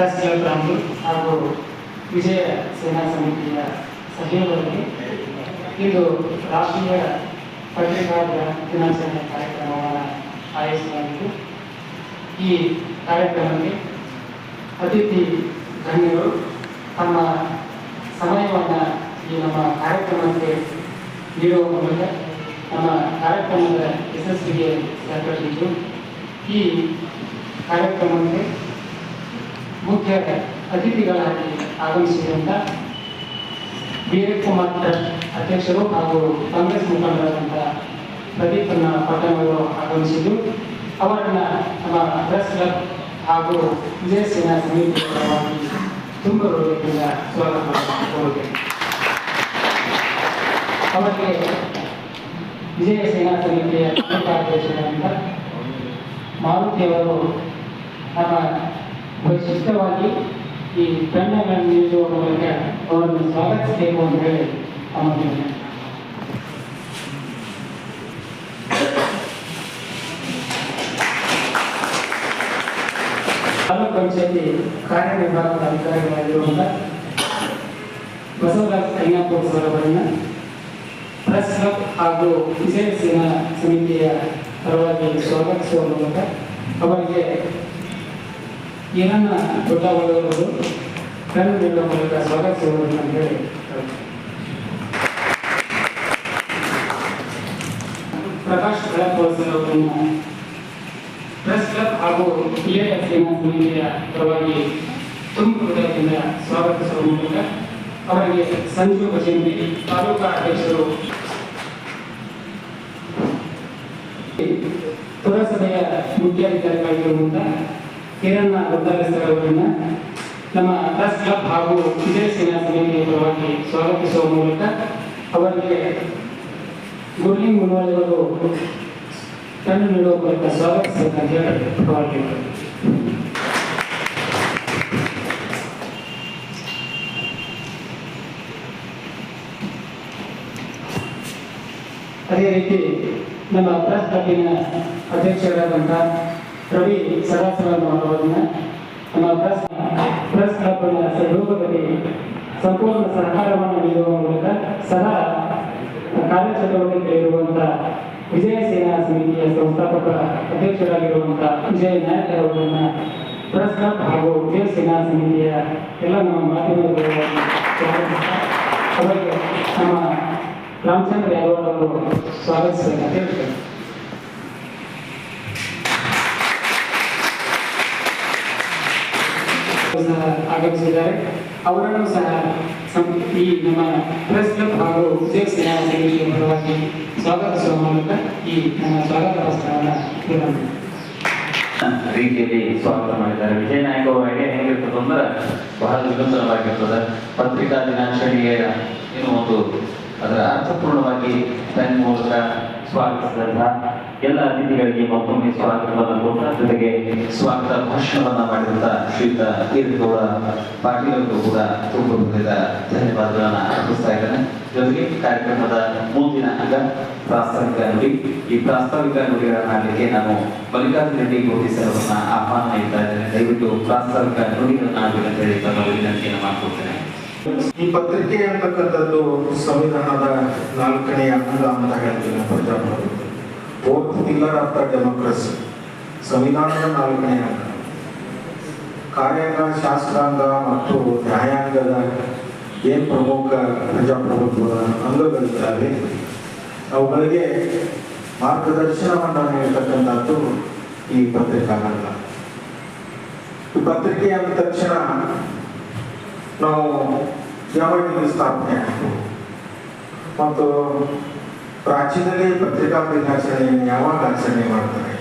Club ಹಾಗೂ ವಿಜಯ ಸೇನಾ ಸಮಿತಿಯ ಸಹಯೋಗದಲ್ಲಿ ಇದು ರಾಷ್ಟ್ರೀಯ ಪತ್ರಿಕಾ ದಿನಾಚರಣೆ ಕಾರ್ಯಕ್ರಮವನ್ನು ಆಯೋಜಿಸಲಾಗಿದ್ದು, ಈ ಕಾರ್ಯಕ್ರಮಕ್ಕೆ ಅತಿಥಿ ಗಣ್ಯರು ತಮ್ಮ ಸಮಯವನ್ನು ಈ ನಮ್ಮ ಕಾರ್ಯಕ್ರಮಕ್ಕೆ ನೀಡುವ ಮೂಲಕ ನಮ್ಮ ಕಾರ್ಯಕ್ರಮದ ಯಶಸ್ಸಿಗೆ ಸಹಕರಿಸಿದ್ದು. ಈ ಕಾರ್ಯಕ್ರಮಕ್ಕೆ ಮುಖ್ಯ ಅತಿಥಿಗಳಾಗಿ ಆಗಮಿಸಿದಂಥ ವೀರಕ್ ಕುಮಾರ್ ಅಧ್ಯಕ್ಷರು ಹಾಗೂ ಕಾಂಗ್ರೆಸ್ ಮುಖಂಡರಾದಂಥ ಪ್ರದೀಪನ ಪಟ್ಟಣಗಳು ಆಗಮಿಸಿದ್ದು, ಅವರನ್ನ ನಮ್ಮ ಪ್ರೆಸ್ ಕ್ಲಬ್ ಹಾಗೂ ವಿಜಯ ಸೇನಾ ಸಮಿತಿ ತುಂಬ ಹೃದಯದಿಂದ ಸ್ವಾಗತ ಕೋರುತ್ತೇನೆ ಅವರಿಗೆ ವಿಜಯ ಸೇನಾ ಸಮಿತಿಯ ಅಧ್ಯಕ್ಷರಾದ ಮಾರುತಿ ಮಾರುತಿಯವರು ನಮ್ಮ ವೈಶಿಷ್ಟ್ಯವಾಗಿ ಈ ಕಣ್ಣಗಳನ್ನು ನೀಡುವ ಮೂಲಕ ಅವರನ್ನು ಸ್ವಾಗತಿಸಬೇಕು ಅಂತ ಹೇಳಿ ತಮಗೆ ತಾಲೂಕು ಪಂಚಾಯತಿ ಕಾರ್ಯನಿರ್ವಾಹಕ ಅಧಿಕಾರಿಗಳಾಗಿರುವಂಥ Basavaraj Ayyappa sir press club ಹಾಗೂ ವಿಜಯ ಸೇನಾ ಸಮಿತಿಯ ಪರವಾಗಿ ಸ್ವಾಗತಿಸುವ ಮೂಲಕ ಅವರಿಗೆ ಏನನ್ನ ದೊಡ್ಡ ಒಳ್ಳೆಯವರು ಕಣ್ಣು ನೀಡುವ ಮೂಲಕ ಸ್ವಾಗತಿಸುವುದು ಅಂತ ಹೇಳಿ. ಪ್ರಕಾಶ್ ಬೆಳಕೋಸರವರನ್ನು ಪ್ರೆಸ್ ಕ್ಲಬ್ ಹಾಗೂ ಸಮಿತಿಯ ಪರವಾಗಿ ತುಂಬ ಹೃದಯದಿಂದ ಸ್ವಾಗತಿಸುವ ಮೂಲಕ ಅವರಿಗೆ ಸಂಜೀವ ಭಜಂತಿ ತಾಲೂಕಾ ಅಧ್ಯಕ್ಷರು ಪುರಸಭೆಯ ಕಿರಣ್ಣ ಗೊತ್ತಾಗಸ್ತರ ಅವರನ್ನ ನಮ್ಮ ಪ್ರೆಸ್ ಕ್ಲಬ್ ಹಾಗೂ ಸೇನಾ ಸಮಿತಿಯ ಪರವಾಗಿ ಸ್ವಾಗತಿಸುವ ಮೂಲಕ ಅವರಿಗೆ ಗುರ್ಲಿ ಮುನ್ವಳಿಗಳು ಕಣ್ಣು ನೀಡುವ ಮೂಲಕ ಸ್ವಾಗತಿಸಬೇಕಂತ ಹೇಳಿ ಅದೇ ರೀತಿ ನಮ್ಮ ಪ್ರೆಸ್ ಕ್ಲಬ್ಬಿನ ಅಧ್ಯಕ್ಷರಾದಂಥ ರವಿ ಅವರನ್ನ ನಮ್ಮ ಪ್ರೆಸ್ ಪ್ರೆಸ್ ಕ್ಲಬ್ನ ಸಹಯೋಗದಲ್ಲಿ ಸಂಪೂರ್ಣ ಸಹಕಾರವನ್ನು ನೀಡುವ ಮೂಲಕ ಸದಾ ಕಾರ್ಯಚಟುವಟಿಕೆ ಇರುವಂಥ ವಿಜಯ ಸೇನಾ ಸಮಿತಿಯ ಸಂಸ್ಥಾಪಕ ಅಧ್ಯಕ್ಷರಾಗಿರುವಂಥ ವಿಜಯ ನಾಯಕ್ ಅವರನ್ನ ಪ್ರೆಸ್ ಕ್ಲಬ್ ಹಾಗೂ ವಿಜಯ ಸೇನಾ ಸಮಿತಿಯ ಎಲ್ಲ ನಮ್ಮ ಮಾಧ್ಯಮದ ನಮ್ಮ ರಾಮಚಂದ್ರ ಯಾದವ್ ಅವರು ಸ್ವಾಗತಿಸಬೇಕಂತ ಸಹ ಆಗಮಿಸಿದ್ದಾರೆ. ಅವರನ್ನು ಸಹ ಈ ನಮ್ಮ ಪ್ರೆಸ್ ಕ್ಲಬ್ ಹಾಗೂ ಉದ್ಯೋಗ ಸೇನಾ ಸಮಿತಿಯ ಪರವಾಗಿ ಸ್ವಾಗತಿಸುವ ಮೂಲಕ ಈ ನಮ್ಮ ಸ್ವಾಗತ ಭಾಷಣವನ್ನು ರೀತಿಯಲ್ಲಿ ಸ್ವಾಗತ ಮಾಡಿದ್ದಾರೆ. ವಿಜಯ ನಾಯಕ ಅವರಿಗೆ ಹೆಂಗಿರ್ತದೆ ಅಂದ್ರೆ ಬಹಳ ವಿನೂತನವಾಗಿರ್ತದೆ ಪತ್ರಿಕಾ ದಿನಾಚರಣೆಯ ಏನು ಒಂದು ಅದರ ಅರ್ಥಪೂರ್ಣವಾಗಿ ಪೆನ್ ಮೂಲಕ ಸ್ವಾಗತಿಸಿದಂತಹ ಎಲ್ಲ ಅತಿಥಿಗಳಿಗೆ ಮತ್ತೊಮ್ಮೆ ಸ್ವಾಗತವನ್ನು ಕೊಟ್ಟ ಜೊತೆಗೆ ಸ್ವಾಗತ ಭಾಷಣವನ್ನ ಮಾಡಿದಂತ ಶ್ರೀಯುತ ಕೀರ್ತಿಗೌಡ ಪಾಟೀಲ್ ಅವರು ಕೂಡ ತುಂಬ ಹೃದಯದ ಧನ್ಯವಾದಗಳನ್ನ ಅರ್ಪಿಸ್ತಾ ಇದ್ದಾರೆ ಜೊತೆಗೆ ಕಾರ್ಯಕ್ರಮದ ಮುಂದಿನ ಅಂಗ ಪ್ರಾಸ್ತಾವಿಕ ನುಡಿ. ಈ ಪ್ರಾಸ್ತಾವಿಕ ನುಡಿಗಳನ್ನ ಮಾಡಲಿಕ್ಕೆ ನಾನು ಮಲ್ಲಿಕಾರ್ಜುನ ರೆಡ್ಡಿ ಗೋಪಿಸರವರನ್ನ ಆಹ್ವಾನ ನೀಡ್ತಾ ಇದ್ದೇನೆ. ದಯವಿಟ್ಟು ಪ್ರಾಸ್ತಾವಿಕ ನುಡಿಗಳನ್ನ ಆಡಬೇಕಂತ ಹೇಳಿ ತಮ್ಮ ವಿನಂತಿಯನ್ನು ಮಾಡ್ಕೊಡ್ತೇನೆ. ಈ ಪತ್ರಿಕೆ ಅಂತಕ್ಕಂಥದ್ದು ಸಂವಿಧಾನದ ನಾಲ್ಕನೆಯ ಅಂಗ ಅಂತ ಹೇಳ್ತೀನಿ ಪ್ರಜಾಪ್ರಭುತ್ವ. Fourth pillar of the democracy ಸಂವಿಧಾನದ ನಾಲ್ಕನೇ ಅಂಗ. ಕಾರ್ಯಾಂಗ ಶಾಸ್ತ್ರಾಂಗ ಮತ್ತು ನ್ಯಾಯಾಂಗದ ಏನು ಪ್ರಮುಖ ಪ್ರಜಾಪ್ರಭುತ್ವದ ಅಂಗಗಳಿದ್ದಾವೆ, ಅವುಗಳಿಗೆ ಮಾರ್ಗದರ್ಶನವನ್ನು ನೀಡತಕ್ಕಂಥದ್ದು ಈ ಪತ್ರಿಕಾರಂಗ. ಈ ಪತ್ರಿಕೆ ಅಂದ ತಕ್ಷಣ ನಾವು ಯಾವಾಗ ಸ್ಥಾಪನೆ ಮತ್ತು ಪ್ರಾಚೀನದಲ್ಲಿ ಪತ್ರಿಕಾ ದಿನಾಚರಣೆಯನ್ನು ಯಾವಾಗ ಆಚರಣೆ ಮಾಡ್ತಾರೆ?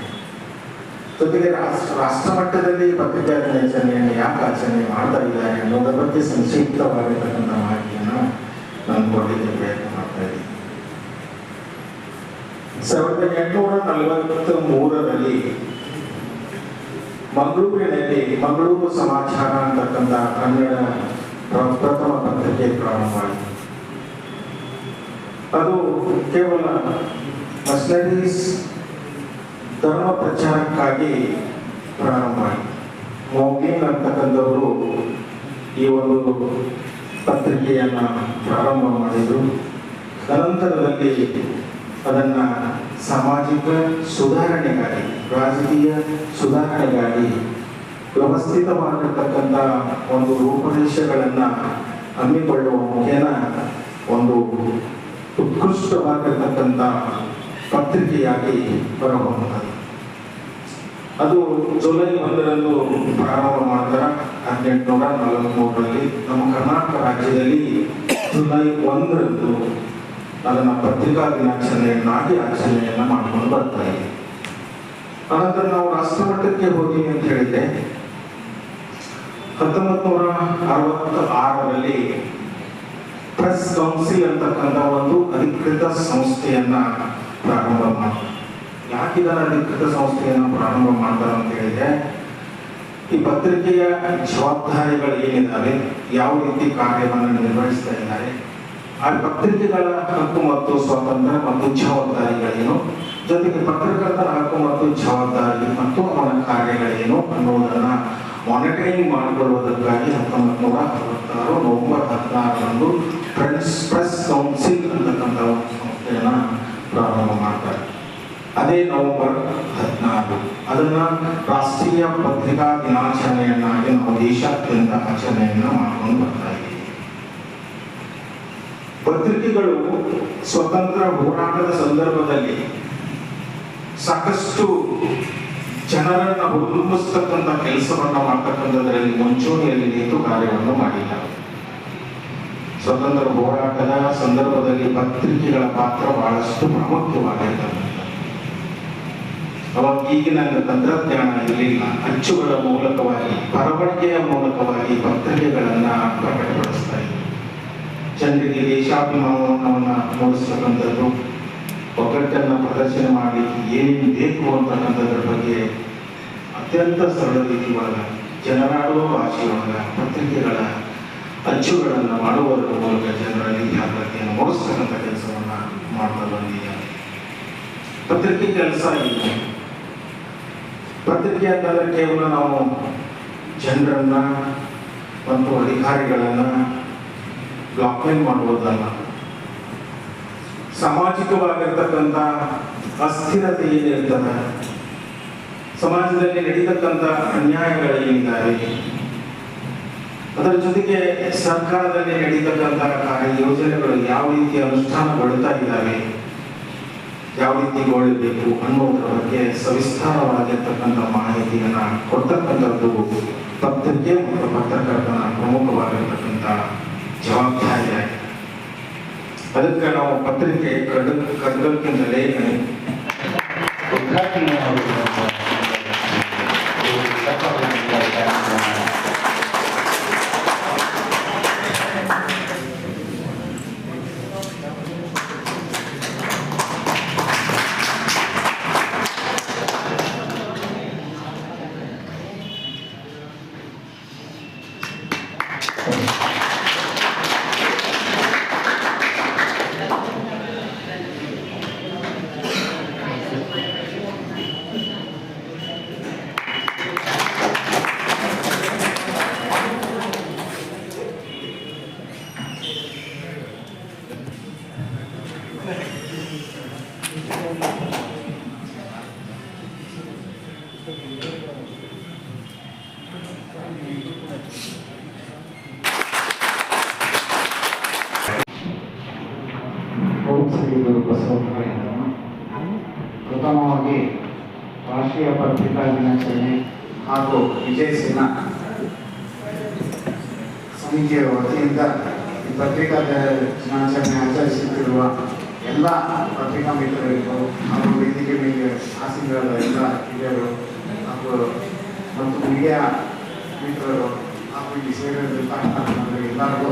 ಜೊತೆಗೆ ರಾಷ್ಟ್ರ ರಾಷ್ಟ್ರ ಮಟ್ಟದಲ್ಲಿ ಪತ್ರಿಕಾ ದಿನಾಚರಣೆಯನ್ನು ಯಾಕೆ ಆಚರಣೆ ಮಾಡ್ತಾ ಇದ್ದಾರೆ ಅನ್ನೋದ್ರ ಬಗ್ಗೆ ಸಂಕ್ಷಿಪ್ತವಾಗಿರ್ತಕ್ಕಂಥ ಮಾಹಿತಿಯನ್ನು ನಾನು ಕೊಡಲಿಕ್ಕೆ ಪ್ರಯತ್ನ ಮಾಡ್ತಾ ಇದ್ದೀನಿ. ಸಾವಿರದ ಎಂಟುನೂರ ನಲವತ್ತ ಮೂರರಲ್ಲಿ ಮಂಗಳೂರಿನಲ್ಲಿ ಮಂಗಳೂರು ಸಮಾಚಾರ ಅಂತಕ್ಕಂಥ ಕನ್ನಡ ಪ್ರ- ಪ್ರಥಮ ಪತ್ರಿಕೆ ಪ್ರಾರಂಭವಾಯಿತು. ಅದು ಕೇವಲ ಮಸ್ನರೀಸ್ ಧರ್ಮ ಪ್ರಚಾರಕ್ಕಾಗಿ ಪ್ರಾರಂಭ ಆಯಿತು. ಮೌಗಿನ್ ಅಂತಕ್ಕಂಥವರು ಈ ಒಂದು ಪತ್ರಿಕೆಯನ್ನು ಪ್ರಾರಂಭ ಮಾಡಿದರು. ಅನಂತರದಲ್ಲಿ ಅದನ್ನು ಸಾಮಾಜಿಕ ಸುಧಾರಣೆಗಾಗಿ, ರಾಜಕೀಯ ಸುಧಾರಣೆಗಾಗಿ ವ್ಯವಸ್ಥಿತವಾಗಿರ್ತಕ್ಕಂಥ ಒಂದು ರೂಪದೇಶಗಳನ್ನು ಹಮ್ಮಿಕೊಳ್ಳುವ ಮುಖೇನ ಒಂದು ಉತ್ಕೃಷ್ಟವಾಗಿರ್ತಕ್ಕಂಥ ಪತ್ರಿಕೆಯಾಗಿ ಬರಬಹುದು ಅದು ಜುಲೈ ಒಂದರಂದು ಪ್ರಾರಂಭ ಮಾಡ್ತಾರೆ ಹದಿನೆಂಟುನೂರ ನಲವತ್ಮೂರರಲ್ಲಿ. ನಮ್ಮ ಕರ್ನಾಟಕ ರಾಜ್ಯದಲ್ಲಿ ಜುಲೈ ಒಂದರಂದು ಅದನ್ನು ಪತ್ರಿಕಾ ದಿನಾಚರಣೆಯನ್ನಾಗಿ ಆಚರಣೆಯನ್ನು ಮಾಡ್ಕೊಂಡು ಬರ್ತಾ ಇದೆ. ಅನಂತರ ನಾವು ರಾಷ್ಟ್ರಮಟ್ಟಕ್ಕೆ ಹೋಗಿ ಅಂತ ಹೇಳಿದ್ದೆ ಹತ್ತೊಂಬತ್ತು ನೂರ ಅರವತ್ತ ಆರರಲ್ಲಿ ಪ್ರೆಸ್ ಕೌನ್ಸಿಲ್ ಅಂತಕ್ಕಂಥ ಒಂದು ಅಧಿಕೃತ ಸಂಸ್ಥೆಯನ್ನ ಪ್ರಾರಂಭ ಮಾಡ್ತಾರೆ ಯಾಕಿದ್ದಾರೆ ಅಧಿಕೃತ ಸಂಸ್ಥೆಯನ್ನು ಪ್ರಾರಂಭ ಮಾಡ್ತಾರೆ ಅಂತ ಹೇಳಿದ್ರೆ, ಈ ಪತ್ರಿಕೆಯ ಜವಾಬ್ದಾರಿಗಳು ಏನಿದ್ದಾವೆ ಯಾವ ರೀತಿ ಕಾರ್ಯವನ್ನು ನಿರ್ವಹಿಸ್ತಾ ಇದ್ದಾರೆ, ಆ ಪತ್ರಿಕೆಗಳ ಹಕ್ಕು ಮತ್ತು ಸ್ವಾತಂತ್ರ್ಯ ಮತ್ತು ಜವಾಬ್ದಾರಿಗಳೇನು, ಜೊತೆಗೆ ಪತ್ರಕರ್ತರ ಹಕ್ಕು ಮತ್ತು ಜವಾಬ್ದಾರಿ ಮತ್ತು ಅವನ ಕಾರ್ಯಗಳೇನು ಅನ್ನುವುದನ್ನ ಮಾನಿಟರಿಂಗ್ ಮಾಡಿಕೊಳ್ಳುವುದಕ್ಕಾಗಿ ಹತ್ತೊಂಬತ್ತು ನೂರ ಅರವತ್ತಾರು ನವೆಂಬರ್ ಹದಿನಾರರಂದು ಫ್ರೆಂಡ್ಸ್ ಪ್ರೆಸ್ ಕೌನ್ಸಿಲ್ ಅಂತಕ್ಕಂಥ ಸಂಸ್ಥೆಯನ್ನ ಪ್ರಾರಂಭ ಮಾಡ್ತಾರೆ. ಅದೇ ನವೆಂಬರ್ ಹದಿನಾರು. ಅದನ್ನ ರಾಷ್ಟ್ರೀಯ ಪತ್ರಿಕಾ ದಿನಾಚರಣೆಯನ್ನಾಗಿ ನಾವು ದೇಶಾದ್ಯಂತ ಆಚರಣೆಯನ್ನ ಮಾಡಿಕೊಂಡು ಬರ್ತಾ ಇದ್ದೀವಿ. ಪತ್ರಿಕೆಗಳು ಸ್ವತಂತ್ರ ಹೋರಾಟದ ಸಂದರ್ಭದಲ್ಲಿ ಸಾಕಷ್ಟು ಜನರನ್ನ ಹುರಿದುಂಬಿಸ್ತಕ್ಕಂಥ ಕೆಲಸವನ್ನ ಮಾಡ್ತಕ್ಕಂಥದ್ರಲ್ಲಿ ಮುಂಚೂಣಿಯಲ್ಲಿ ನಿಂತು ಕಾರ್ಯವನ್ನು ಮಾಡಿಲ್ಲ. ಸ್ವತಂತ್ರ ಹೋರಾಟದ ಸಂದರ್ಭದಲ್ಲಿ ಪತ್ರಿಕೆಗಳ ಪಾತ್ರ ಬಹಳಷ್ಟು ಪ್ರಾಮುಖ್ಯವಾಗಿರ್ತಕ್ಕಂಥ ಅವಾಗ ಈಗಿನ ತಂತ್ರಜ್ಞಾನ ಇರಲಿಲ್ಲ. ಅಚ್ಚುಗಳ ಮೂಲಕವಾಗಿ, ಬರವಣಿಗೆಯ ಮೂಲಕವಾಗಿ ಪತ್ರಿಕೆಗಳನ್ನ ಪ್ರಕಟಪಡಿಸ್ತಾ ಇದ್ರು ಜನರಿಗೆ ದೇಶಾಭಿಮಾನವನ್ನು ಮೂಡಿಸ್ತಕ್ಕಂಥದ್ದು ಒಗ್ಗಟ್ಟನ್ನ ಪ್ರದರ್ಶನ ಮಾಡಲಿಕ್ಕೆ ಏನೇನು ಬೇಕು ಅಂತಕ್ಕಂಥದ್ರ ಬಗ್ಗೆ ಅತ್ಯಂತ ಸರಳ ರೀತಿ ಒಳಗ ಜನರಾಡುವ ಭಾಷೆಯೊಳಗ ಪತ್ರಿಕೆಗಳ ಅಚ್ಚುಗಳನ್ನು ಮಾಡುವುದರ ಮೂಲಕ ಜನರಲ್ಲಿ ಜಾಗೃತಿಯನ್ನು ಮೂಡಿಸ್ತಕ್ಕಂಥ ಕೆಲಸವನ್ನು ಮಾಡ್ತಾ ಬಂದಿದ್ದಾರೆ ಪತ್ರಿಕೆ ಕೆಲಸ ಇದೆ ಪತ್ರಿಕೆ ಅಂತಂದರೆ ಕೇವಲ ನಾವು ಜನರನ್ನ ಮತ್ತು ಅಧಿಕಾರಿಗಳನ್ನ ಬ್ಲಾಕ್ಮೇಲ್ ಮಾಡುವುದಲ್ಲ. ಸಾಮಾಜಿಕವಾಗಿರ್ತಕ್ಕಂಥ ಅಸ್ಥಿರತೆ ಏನಿರ್ತದೆ ಸಮಾಜದಲ್ಲಿ ನಡೀತಕ್ಕಂಥ ಅನ್ಯಾಯಗಳೇನಿದ್ದಾರೆ ಅದರ ಜೊತೆಗೆ ಸರ್ಕಾರದಲ್ಲಿ ನಡೀತಕ್ಕಂಥ ಕಾರ್ಯ ಯೋಜನೆಗಳು ಯಾವ ರೀತಿ ಅನುಷ್ಠಾನಗೊಳ್ತಾ ಇದ್ದಾವೆ, ಯಾವ ರೀತಿ ಗೊಳ್ಳಬೇಕು ಅನ್ನೋದರ ಬಗ್ಗೆ ಸವಿಸ್ತಾರವಾಗಿರ್ತಕ್ಕಂಥ ಮಾಹಿತಿಯನ್ನ ಕೊಡ್ತಕ್ಕಂಥದ್ದು ಪತ್ರಿಕೆ ಮತ್ತು ಪತ್ರಕರ್ತನ ಪ್ರಮುಖವಾಗಿರ್ತಕ್ಕಂಥ ಜವಾಬ್ದಾರಿಯಾಗಿದೆ. ಅದಕ್ಕೆ ನಾವು ಪತ್ರಿಕೆ ಕಡ್ ಕಡ್ಗಕ್ಕಿಂತ ಲೇಖನಿ ಉದ್ಘಾಟನೆ ರಾಷ್ಟ್ರೀಯ ಪತ್ರಿಕಾ ದಿನಾಚರಣೆ ಹಾಗೂ ವಿಜಯ ಸೇನಾ ಸಮಿತಿಯ ವತಿಯಿಂದ ಈ ಪತ್ರಿಕಾ ದಿನಾಚರಣೆ ಆಚರಿಸುತ್ತಿರುವ ಎಲ್ಲ ಪತ್ರಿಕಾ ಮಿತ್ರರಿಗೂ ಹಾಗೂ ವೇದಿಕೆ ಮೇಲೆ ಆಸೀನರಾದ ಎಲ್ಲ ಹಿರಿಯರು ಹಾಗೂ ಮತ್ತು ಮೀಡಿಯಾ ಮಿತ್ರರು ಹಾಗೂ ಇಲ್ಲಿ ಎಲ್ಲರಿಗೂ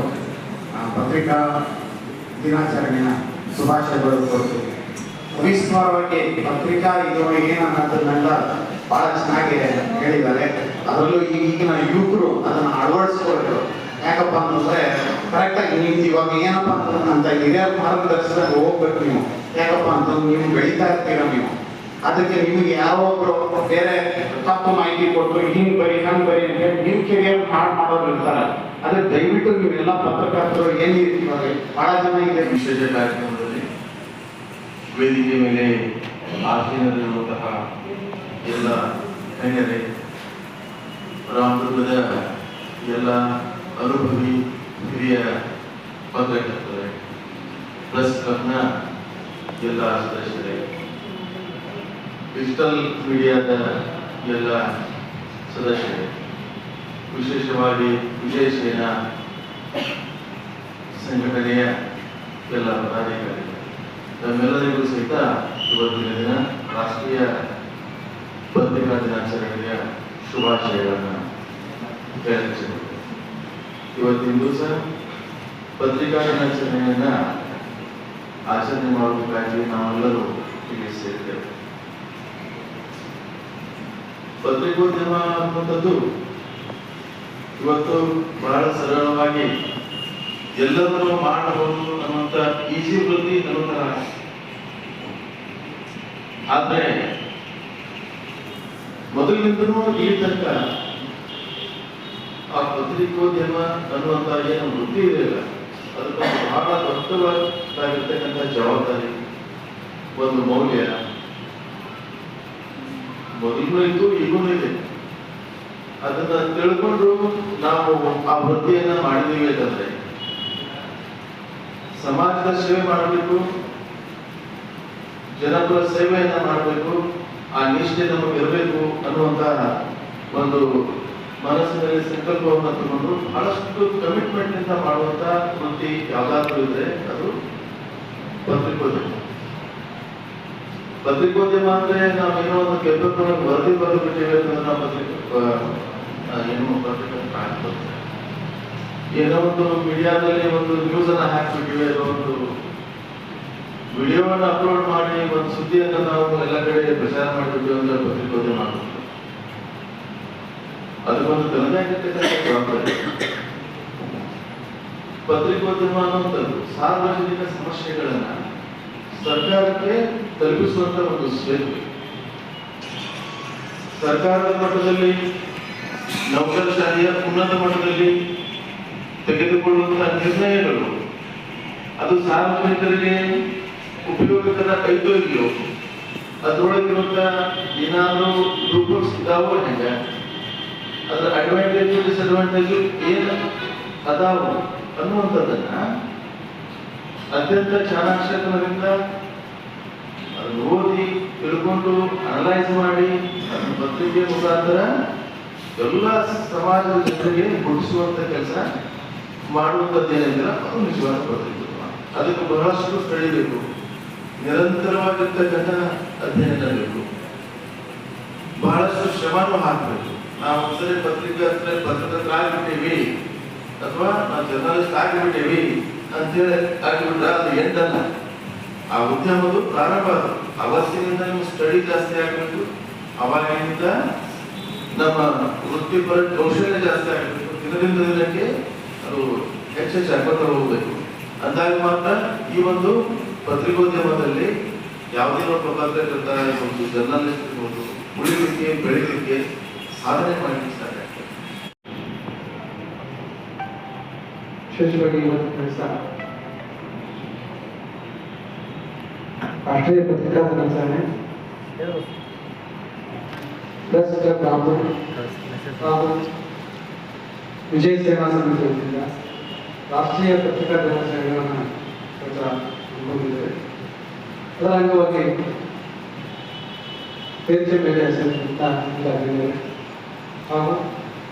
ಆ, ಪತ್ರಿಕಾ ದಿನಾಚರಣೆಯ ಶುಭಾಶಯಗಳು ಸವಿಸ್ತಾರವಾಗಿ ಪತ್ರಿಕಾ ಇದು ಅನ್ನೋದನ್ನೆಲ್ಲ ಬಹಳ ಚೆನ್ನಾಗಿ ಹೇಳಿದ್ದಾರೆ. ಅದರಲ್ಲೂ ಈಗಿನ ಯುವಕರು ಅದನ್ನು ಅಳವಡಿಸ್ಕೊಳ್ಬೇಕು ಯಾಕಪ್ಪ ಅಂತಂದ್ರೆ ಕರೆಕ್ಟಾಗಿ ನೀವು ಇವಾಗ ಏನಪ್ಪ ಅಂತ ಹಿರಿಯ ಮಾರ್ಗದರ್ಶನದಾಗ ಹೋಗ್ಬೇಕು ನೀವು. ಯಾಕಪ್ಪ ಅಂತ ನೀವು ಬೆಳೀತಾ ಇರ್ತೀರ ನೀವು. ಅದಕ್ಕೆ ನಿಮಗೆ ಯಾರೊಬ್ರು ಬೇರೆ ತಪ್ಪು ಮಾಹಿತಿ ಕೊಟ್ಟು, ಹಿಂಗ್ ಬರಿ, ಹಂಗ್ ಬರಿ ಅಂತ ಹೇಳಿ ನಿಮ್ ಕೆರಿಯರ್ ಹಾಳು ಮಾಡೋರು ಇರ್ತಾರೆ. ಅದೇ ದಯವಿಟ್ಟು ನೀವೆಲ್ಲ ಪತ್ರಕರ್ತರು ಏನಿರ್ತೀವಿ ಬಹಳ ಜನ ಇದೆ ವಿಶೇಷ ಕಾರ್ಯಕ್ರಮದಲ್ಲಿ ವೇದಿಕೆ ಮೇಲೆ ಆಸೀನರಿರುವಂತಹ ಎಲ್ಲ ಗಣ್ಯರೇ ರಾಮದುರ್ಗದ ಎಲ್ಲ ಅನುಭವಿ ಹಿರಿಯ ಪತ್ರಕರ್ತರೆ ಪ್ಲಸ್ ಕ್ಲಬ್ನ ಎಲ್ಲ ಸದಸ್ಯರೇ, ಡಿಜಿಟಲ್ ಮೀಡಿಯಾದ ಎಲ್ಲ ಸದಸ್ಯರೇ, ವಿಶೇಷವಾಗಿ ವಿಜಯ ಸೇನಾ ಸಂಘಟನೆಯ ಎಲ್ಲ ಪದಾಧಿಕಾರಿಗಳು ನಮ್ಮೆಲ್ಲರಿಗೂ ಸಹಿತ ಇವತ್ತಿನ ದಿನ ರಾಷ್ಟ್ರೀಯ ಪತ್ರಿಕಾ ದಿನಾಚರಣೆಯ ಶುಭಾಶಯಗಳನ್ನು ಹೇಳಲಿಚ್ಛೆ ಇವತ್ತಿನ ದಿವಸ ಪತ್ರಿಕಾ ದಿನಾಚರಣೆಯನ್ನು ಆಚರಣೆ ಮಾಡಬೇಕಾಗಿ ನಾವೆಲ್ಲರೂ ಇಲ್ಲಿ ಸೇರಿದ್ದೇವೆ ಪತ್ರಿಕೋದ್ಯಮ ಅನ್ನುವಂಥದ್ದು ಇವತ್ತು ಬಹಳ ಸರಳವಾಗಿ ಎಲ್ಲರೂ ಮಾಡಬಹುದು ಅನ್ನುವಂತ ಈಜಿ ವೃತ್ತಿ ಅನ್ನುವಂತ ಆದ್ರೆ ಮೊದಲಿನಿಂದನೂ ಈ ತನಕ ಆ ಪತ್ರಿಕೋದ್ಯಮ ಅನ್ನುವಂತ ಏನು ವೃತ್ತಿ ಇರಲಿಲ್ಲ. ಅದಕ್ಕೊಂದು ಬಹಳ ದೊಡ್ಡವಾಗಿರ್ತಕ್ಕಂಥ ಜವಾಬ್ದಾರಿ, ಒಂದು ಮೌಲ್ಯ ಮೊದಲು ಇದ್ದು ಈಗೂ ಇದೆ. ಅದನ್ನ ತಿಳ್ಕೊಂಡು ನಾವು ಆ ವೃತ್ತಿಯನ್ನ ಮಾಡಿದೀವಿ ಅಂತಂದ್ರೆ ಸಮಾಜದ ಸೇವೆ ಮಾಡಬೇಕು, ಜನಪರ ಸೇವೆಯನ್ನ ಮಾಡಬೇಕು, ಆ ನಿಷ್ಠೆ ನಮಗೆ ಇರಬೇಕು ಅನ್ನುವಂತ ಒಂದು ಮನಸ್ಸಿನಲ್ಲಿ ಸಂಕಲ್ಪವನ್ನು ತಗೊಂಡು ಬಹಳಷ್ಟು ಕಮಿಟ್ಮೆಂಟ್ ಇಂದ ಮಾಡುವಂತ ವೃತ್ತಿ ಯಾವ್ದಾದ್ರು ಇದ್ರೆ ಅದು ಪತ್ರಿಕೋದ್ಯಮ. ಪತ್ರಿಕೋದ್ಯಮ ಅಂದ್ರೆ ನಾವೇನೋ ಒಂದು ಕೆಲಸಕ್ಕೆ ವರದಿ ಬರೆದು ಬಿಟ್ಟಿವೆ ಅಂತಂದ್ರೆ ನಾವು ಪತ್ರಿಕೆ ಏನು ಪತ್ರಿಕೆ ಕಾಣ್ಬೋದು ಏನೋ ಒಂದು ಮೀಡಿಯಾದಲ್ಲಿ ಒಂದು ನ್ಯೂಸ್ ಅನ್ನ ಹಾಕ್ಬಿಟ್ಟಿವೆ ಒಂದು ವಿಡಿಯೋವನ್ನು ಅಪ್ಲೋಡ್ ಮಾಡಿ ಒಂದು ಸುದ್ದಿಯನ್ನು ನಾವು ಎಲ್ಲ ಕಡೆ ಪ್ರಚಾರ ಮಾಡಿದ್ವಿ ಅಂದ್ರೆ ಪತ್ರಿಕೋದ್ಯಮ ಅದು ಅದಕ್ಕೊಂದು ತನ್ನದೇ ಪತ್ರಿಕೋದ್ಯಮ ಅನ್ನುವಂಥದ್ದು ಸಾರ್ವಜನಿಕ ಸಮಸ್ಯೆಗಳನ್ನ ಸರ್ಕಾರಕ್ಕೆ ತಲುಪಿಸುವಂತ ಒಂದು ಸೇವೆ ಸರ್ಕಾರದ ಮಟ್ಟದಲ್ಲಿ ನೌಕರಶಾಹಿಯ ಉನ್ನತ ಮಟ್ಟದಲ್ಲಿ ತೆಗೆದುಕೊಳ್ಳುವಂತಹ ನಿರ್ಣಯಗಳು. ಅದು ಸಾರ್ವಜನಿಕರಿಗೆ ಉಪಯೋಗಕರ ಐದೋ ಇಲ್ಲೋ. ಅದರೊಳಗಿರುವಂತ ಏನಾದರೂ ರೂಪಸ್ ಇದಾವೋ ಹೆಂಗ? ಅದರ ಅಡ್ವಾಂಟೇಜ್ ಡಿಸ್ಅಡ್ವಾಂಟೇಜ್ ಏನು ಅದಾವು ಅನ್ನುವಂಥದ್ದನ್ನ ಅತ್ಯಂತ ಚಾಣಾಕ್ಷತನದಿಂದ ಅದನ್ನು ಓದಿ, ತಿಳ್ಕೊಂಡು ಅನಲೈಸ್ ಮಾಡಿ ಅದನ್ನು ಪತ್ರಿಕೆ ಮುಖಾಂತರ ಎಲ್ಲ ಸಮಾಜದ ಜನರಿಗೆ ಮುಗಿಸುವಂತ ಕೆಲಸ ಮಾಡುವಂಥದ್ದು ಏನಿಲ್ಲ ಅದು ನಿಜವಾದ ಪತ್ರಿಕೆ ಅದಕ್ಕೆ ಬಹಳಷ್ಟು ಕಳಿಬೇಕು ನಿರಂತರವಾಗಿರ್ತಕ್ಕಂಥ ಅಧ್ಯಯನ ಬೇಕು ಬಹಳಷ್ಟು ಶ್ರಮನೂ ಹಾಕಬೇಕು. ನಾವು ಒಂದ್ಸರಿ ಪತ್ರಿಕೆ ಹತ್ರ ಪತ್ರಕರ್ತರಾಗ್ಬಿಟ್ಟೇವಿ ಅಥವಾ ನಾವು ಜರ್ನಲಿಸ್ಟ್ ಆಗಿಬಿಟ್ಟೇವಿ ಅಂತೇಳಿ ಆಗಿಬಿಟ್ರೆ ಅದು ಎಂಟಲ್ಲ. ಆ ಉದ್ಯಮದು ಪ್ರಾರಂಭ ಅದು. ಅವತ್ತಿನಿಂದ ನೀವು ಸ್ಟಡಿ ಜಾಸ್ತಿ ಆಗಬೇಕು. ಅವಾಗಿಂದ ನಮ್ಮ ವೃತ್ತಿಪರ ಕೌಶಲ್ಯ ಜಾಸ್ತಿ ಆಗಬೇಕು. ಇದರಿಂದ ದಿನಕ್ಕೆ ಅದು ಹೆಚ್ಚೆಚ್ಚು ಆಗ್ಕೊತಾ ಹೋಗ್ಬೇಕು ಅಂದಾಗ ಮಾತ್ರ ಈ ಒಂದು ಪತ್ರಿಕೋದ್ಯಮದಲ್ಲಿ ಯಾವುದೇ ಒಬ್ಬ ಪತ್ರಕರ್ತ ಇರ್ಬೋದು ಜರ್ನಲಿಸ್ಟ್ ಇರ್ಬೋದು ಉಳಿಲಿಕ್ಕೆ ಬೆಳಿಲಿಕ್ಕೆ ಸಾಧನೆ ಮಾಡಲಿಕ್ಕೆ ಸಾಧ್ಯ ಆಗ್ತದೆ. ವಿಶೇಷವಾಗಿ ಇವತ್ತು ದಿವಸ ರಾಷ್ಟ್ರೀಯ ಪತ್ರಿಕಾ ದಿನಾಚರಣೆ. ಪ್ರೆಸ್ ಕ್ಲಬ್ ರಾಮೂರ್ ಹಾಗೂ ವಿಜಯ ಸೇವಾ ಸಮಿತಿ ವತಿಯಿಂದ ರಾಷ್ಟ್ರೀಯ ಪತ್ರಿಕಾ ದಿನಾಚರಣೆಗಳನ್ನು ಇವತ್ತು ಹಮ್ಮಿಕೊಂಡಿದ್ದೇವೆ ಅದರ ಅಂಗವಾಗಿ ವೇದಿಕೆ ಮೇಲೆ ಸೇರಿದಂಥ ಎಲ್ಲ ಗಣ್ಯರು ಹಾಗೂ